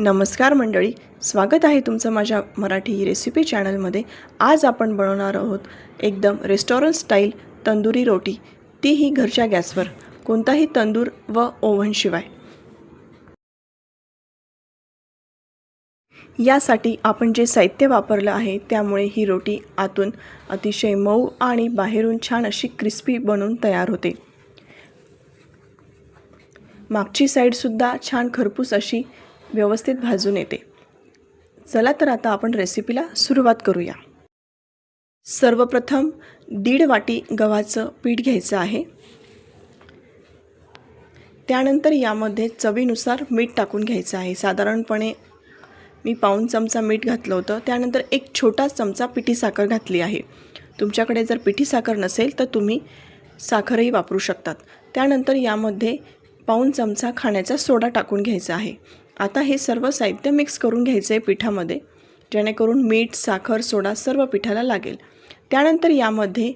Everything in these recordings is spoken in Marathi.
नमस्कार मंडळी स्वागत आहे तुमचं माझ्या मराठी रेसिपी चॅनलमध्ये आज आपण बनवणार आहोत एकदम रेस्टॉरंट स्टाईल तंदुरी रोटी. तीही घरच्या गॅसवर. कोणताही तंदूर व ओव्हनशिवाय यासाठी आपण जे साहित्य वापरलं आहे त्यामुळे ही रोटी आतून अतिशय मऊ आणि बाहेरून छान अशी क्रिस्पी बनून तयार होते. मागची साईडसुद्धा छान खरपूस अशी व्यवस्थित भाजून येते. चला तर आता आपण रेसिपीला सुरुवात करूया. सर्वप्रथम दीड वाटी गव्हाचं पीठ घ्यायचं आहे. त्यानंतर यामध्ये चवीनुसार मीठ टाकून घ्यायचं आहे. साधारणपणे मी पाऊण चमचा मीठ घातलं होतं. त्यानंतर एक छोटा चमचा पिठी साखर घातली आहे. तुमच्याकडे जर पिठी साखर नसेल तर तुम्ही साखरही वापरू शकतात. त्यानंतर यामध्ये पाऊण चमचा खाण्याचा सोडा टाकून घ्यायचा आहे. आता हे सर्व साहित्य मिक्स करून घ्यायचं आहे पिठामध्ये जेणेकरून मीठ साखर सोडा सर्व पिठाला लागेल. त्यानंतर यामध्ये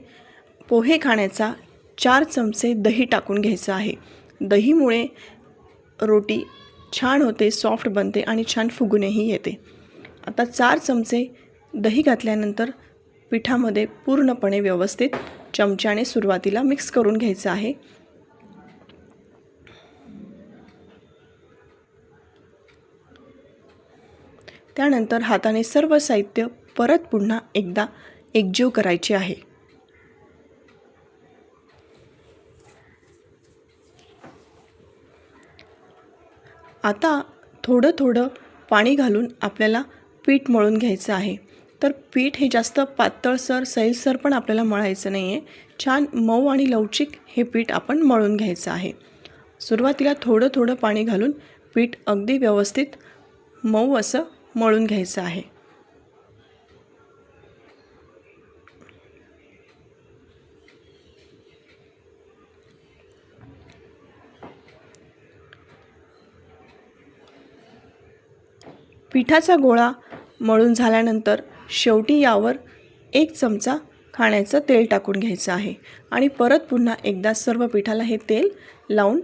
पोहे खाण्याचा चार चमचे दही टाकून घ्यायचं आहे. दहीमुळे रोटी छान होते सॉफ्ट बनते आणि छान फुगूनही येते. आता चार चमचे दही घातल्यानंतर पिठामध्ये पूर्णपणे व्यवस्थित चमच्याने सुरुवातीला मिक्स करून घ्यायचं आहे. त्यानंतर हाताने सर्व साहित्य परत पुन्हा एकदा एकजीव करायचे आहे. आता थोडं थोडं पाणी घालून आपल्याला पीठ मळून घ्यायचं आहे. तर पीठ हे जास्त पातळसर सैलसर पण आपल्याला मळायचं नाही आहे छान मऊ आणि लवचिक हे पीठ आपण मळून घ्यायचं आहे. सुरुवातीला थोडं थोडं पाणी घालून पीठ अगदी व्यवस्थित मऊ असं मळून घ्यायचं आहे. पिठाचा गोळा मळून झाल्यानंतर शेवटी यावर एक चमचा खाण्याचं तेल टाकून घ्यायचं आहे आणि परत पुन्हा एकदा सर्व पिठाला हे तेल लावून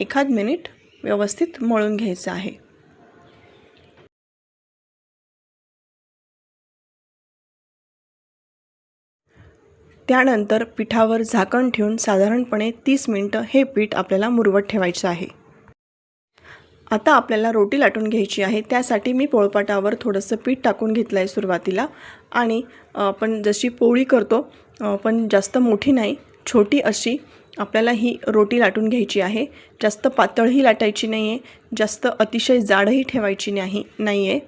एखाद मिनिट व्यवस्थित मळून घ्यायचं आहे. त्यानंतर पिठावर झाकण ठेवून साधारणपणे तीस मिनटं हे पीठ आपल्याला मुरवत ठेवायचं आहे. आता आपल्याला रोटी लाटून घ्यायची आहे. त्यासाठी मी पोळपाटावर थोडंसं पीठ टाकून घेतलं आहे सुरुवातीला. आणि आपण जशी पोळी करतो पण जास्त मोठी नाही छोटी अशी आपल्याला ही रोटी लाटून घ्यायची आहे. जास्त पातळही लाटायची नाही आहे जास्त अतिशय जाडही ठेवायची नाही नाही आहे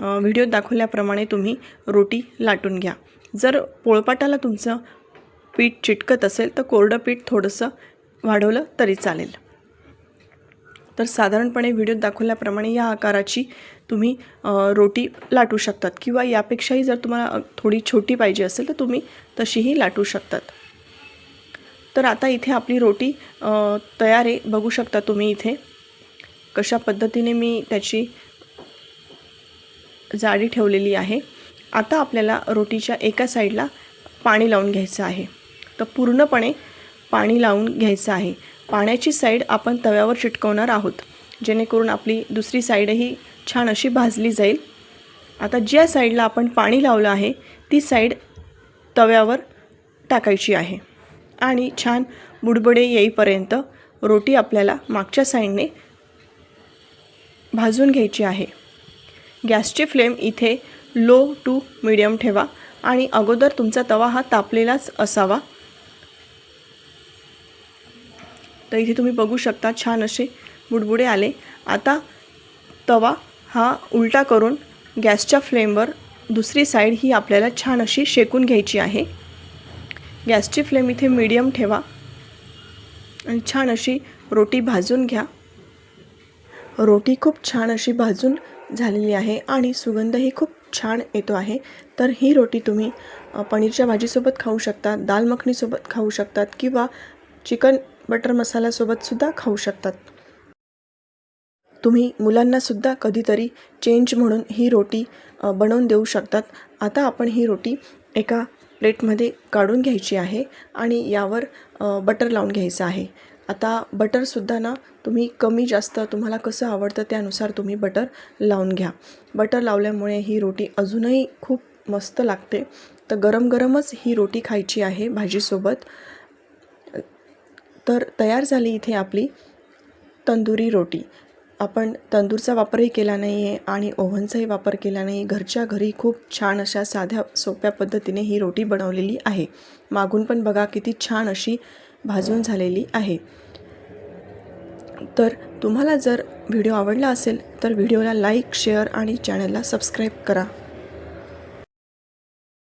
व्हिडिओ दाखवल्याप्रमाणे तुम्ही रोटी लाटून घ्या. जर पोळपाटाला तुमचं पीठ चिटकत असेल तर कोरडं पीठ थोडंसं वाढवलं तरी चालेल. तर साधारणपणे व्हिडिओत दाखवल्याप्रमाणे या आकाराची तुम्ही रोटी लाटू शकतात किंवा यापेक्षाही जर तुम्हाला थोडी छोटी पाहिजे असेल तर तुम्ही तशीही लाटू शकतात. तर आता इथे आपली रोटी तयार आहे. बघू शकता तुम्ही इथे कशा पद्धतीने मी त्याची जाडी ठेवलेली आहे. आता आपल्याला रोटीच्या एका साईडला पाणी लावून घ्यायचं आहे. तर पूर्णपणे पाणी लावून घ्यायचं आहे. पाण्याची साईड आपण तव्यावर चिटकवणार आहोत. जेणेकरून आपली दुसरी साईडही छान अशी भाजली जाईल. आता ज्या साईडला आपण पाणी लावलं आहे ती साईड तव्यावर टाकायची आहे. आणि छान बुडबुडे येईपर्यंत रोटी आपल्याला मागच्या साईडने भाजून घ्यायची आहे. गॅसची फ्लेम इथे लो टू मिडियम ठेवा आणि अगोदर तुमचा तवा हा तापलेलाच असावा. तर इथे तुम्ही बघू शकता छान असे बुडबुडे आले. आता तवा हा उलटा करून गॅसच्या फ्लेमवर दुसरी साईड ही आपल्याला छान अशी शेकून घ्यायची आहे. गॅसची फ्लेम इथे मीडियम ठेवा आणि छान अशी रोटी भाजून घ्या. रोटी खूप छान अशी भाजून झालेली आहे आणि सुगंधही खूप छान येतो आहे. तर ही रोटी तुम्ही पनीरच्या भाजीसोबत खाऊ शकता दाल मखनीसोबत खाऊ शकतात किंवा चिकन बटर मसाल्यासोबतसुद्धा खाऊ शकतात. तुम्ही मुलांनासुद्धा कधीतरी चेंज म्हणून ही रोटी बनवून देऊ शकतात. आता आपण ही रोटी एका प्लेटमध्ये काढून घ्यायची आहे आणि यावर बटर लावून घ्यायचं आहे. आता बटरसुद्धा ना तुम्ही कमी जास्त तुम्हाला कसं आवडतं त्यानुसार तुम्ही बटर लावून घ्या. बटर लावल्यामुळे ही रोटी अजूनही खूप मस्त लागते. तर गरम गरमच ही रोटी खायची आहे भाजीसोबत. तर तयार झाली इथे आपली तंदुरी रोटी. आपण तंदूरचा वापरही केला नाही आहे आणि ओव्हनचाही वापर केला नाही. घरच्या घरी खूप छान अशा साध्या सोप्या पद्धतीने ही रोटी बनवलेली आहे. मागून पण बघा किती छान अशी भाजून झालेली आहे. तर तुम्हाला जर व्हिडिओ आवडला असेल तर व्हिडिओला लाईक शेअर आणि चॅनलला सबस्क्राईब करा.